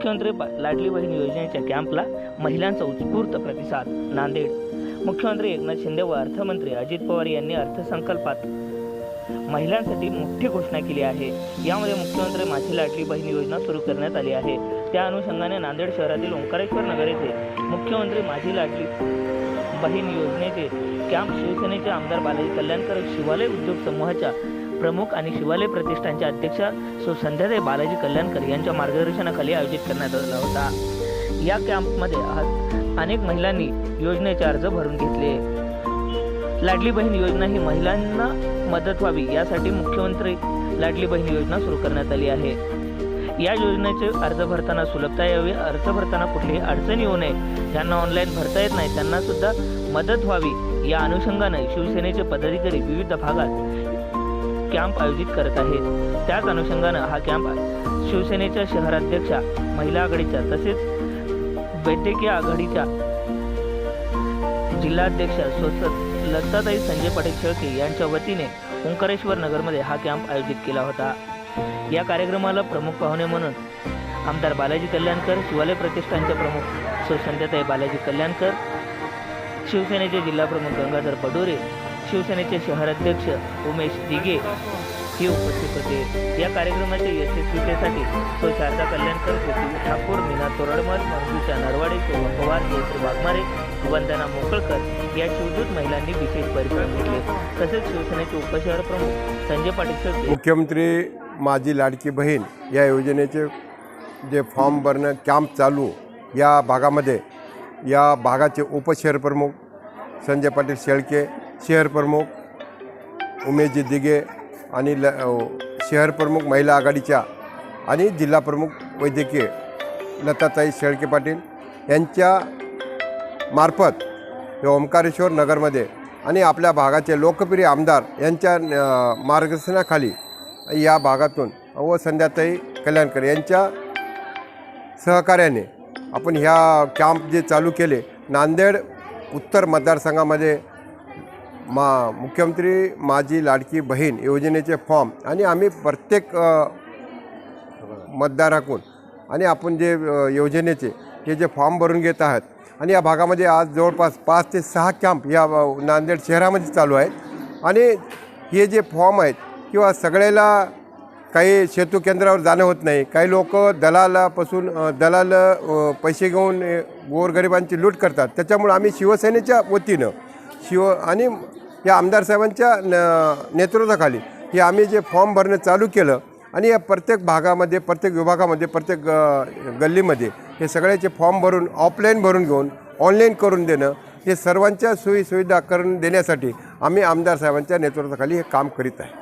मुख्यमंत्री लाडली बहीण योजनेच्या कॅम्पला महिलांचा उत्स्फूर्त प्रतिसाद नांदेड. मुख्यमंत्री एकनाथ शिंदे व अर्थमंत्री अजित पवार यांनी अर्थसंकल्पात महिलांसाठी मोठी घोषणा केली आहे. यामध्ये मुख्यमंत्री माझी लाडली बहीण योजना सुरू करण्यात आली आहे. त्या अनुषंगाने नांदेड शहरातील ओंकारेश्वर नगर येथे मुख्यमंत्री माझी लाडली बहीण योजनेचे कॅम्प शिवसेनेचे आमदार बालाजी कल्याणकर शिवालय उद्योग समूहाच्या प्रमुख आणि शिवालय प्रतिष्ठानच्या अध्यक्षा सो. संध्याताई बालाजी कल्याणकर यांच्या मार्गदर्शनाखाली आयोजित करण्यात आला होता. या कॅम्पमध्ये अनेक महिलांनी योजनेचे अर्ज भरून घेतले. लाडली बहीण योजना ही महिलांना मदत व्हावी यासाठी मुख्यमंत्री लाडली बहीण योजना सुरू करण्यात आली आहे. या योजनेचे अर्ज भरताना सुलभता यावी अर्ज भरताना कुठलीही अडचण येऊ नये. ज्यांना ऑनलाईन भरता येत नाही त्यांना सुद्धा मदत व्हावी. या अनुषंगाने शिवसेनेचे पदाधिकारी विविध भागात कॅम्प आयोजित करत आहेत त्याच अनुषंगानं हा कॅम्प शिवसेनेच्या शहराध्यक्षा महिला आघाडीच्या तसेच वैद्यकीय आघाडीच्या जिल्हाध्यक्षा स्वस्त लताताई संजय पाटील शेळके यांच्या वतीने ओंकारेश्वर नगरमध्ये हा कॅम्प आयोजित केला होता. या कार्यक्रमाला प्रमुख पाहुणे म्हणून आमदार बालाजी कल्याणकर शिवालय प्रतिष्ठानचे प्रमुख सुसंध्याताई बालाजी कल्याणकर शिवसेनेचे जिल्हाप्रमुख गंगाधर पडोरे शिवसेनेचे शहराध्यक्ष उमेश दिगे हे उपस्थित होते. या कार्यक्रमाच्या यशस्वीतेसाठी तो शारदा कल्याणकर पृथ्वी ठाकूर मीना तोरडमल मंजूषा नरवाडे शोभा पवार जयश्री वाघमारे वंदना मोकळकर या शिवदूत महिलांनी विशेष परिश्रम घेतले. तसेच शिवसेनेचे उपशहर प्रमुख संजय पाटील मुख्यमंत्री माझी लाडकी बहीण या योजनेचे जे फॉर्म भरणं कॅम्प चालू या भागामध्ये या भागाचे उपशहर प्रमुख संजय पाटील शेळके शहर प्रमुख उमेशजी दिगे आणि ल शहर प्रमुख महिला आघाडीच्या आणि जिल्हा प्रमुख वैद्यकीय लताताई शेळके पाटील यांच्या मार्फत हे ओंकारेश्वर नगरमध्ये आणि आपल्या भागाचे लोकप्रिय आमदार यांच्या मार्गदर्शनाखाली या भागातून व संध्याताई कल्याणकर यांच्या सहकार्याने आपण ह्या कॅम्प जे चालू केले नांदेड उत्तर मतदारसंघामध्ये मा मुख्यमंत्री माझी लाडकी बहीण योजनेचे फॉर्म आणि आम्ही प्रत्येक मतदाराकून आणि आपण जे योजनेचे हे जे फॉर्म भरून घेत आहात आणि या भागामध्ये आज जवळपास पाच ते सहा कॅम्प या नांदेड शहरामध्ये चालू आहेत आणि हे जे फॉर्म आहेत किंवा सगळ्याला काही सेतू केंद्रावर जाणं होत नाही काही लोक दलालापासून दलाल पैसे घेऊन गोरगरिबांची लूट करतात. त्याच्यामुळे आम्ही शिवसेनेच्या वतीनं शिव आणि या आमदार साहेबांच्या न नेतृत्वाखाली हे आम्ही जे फॉर्म भरणं चालू केलं आणि या प्रत्येक भागामध्ये प्रत्येक विभागामध्ये प्रत्येक गल्लीमध्ये हे सगळ्याचे फॉर्म भरून ऑफलाईन भरून घेऊन ऑनलाईन करून देणं हे सर्वांच्या सोयीसुविधा करून देण्यासाठी आम्ही आमदार साहेबांच्या नेतृत्वाखाली हे काम करीत आहे.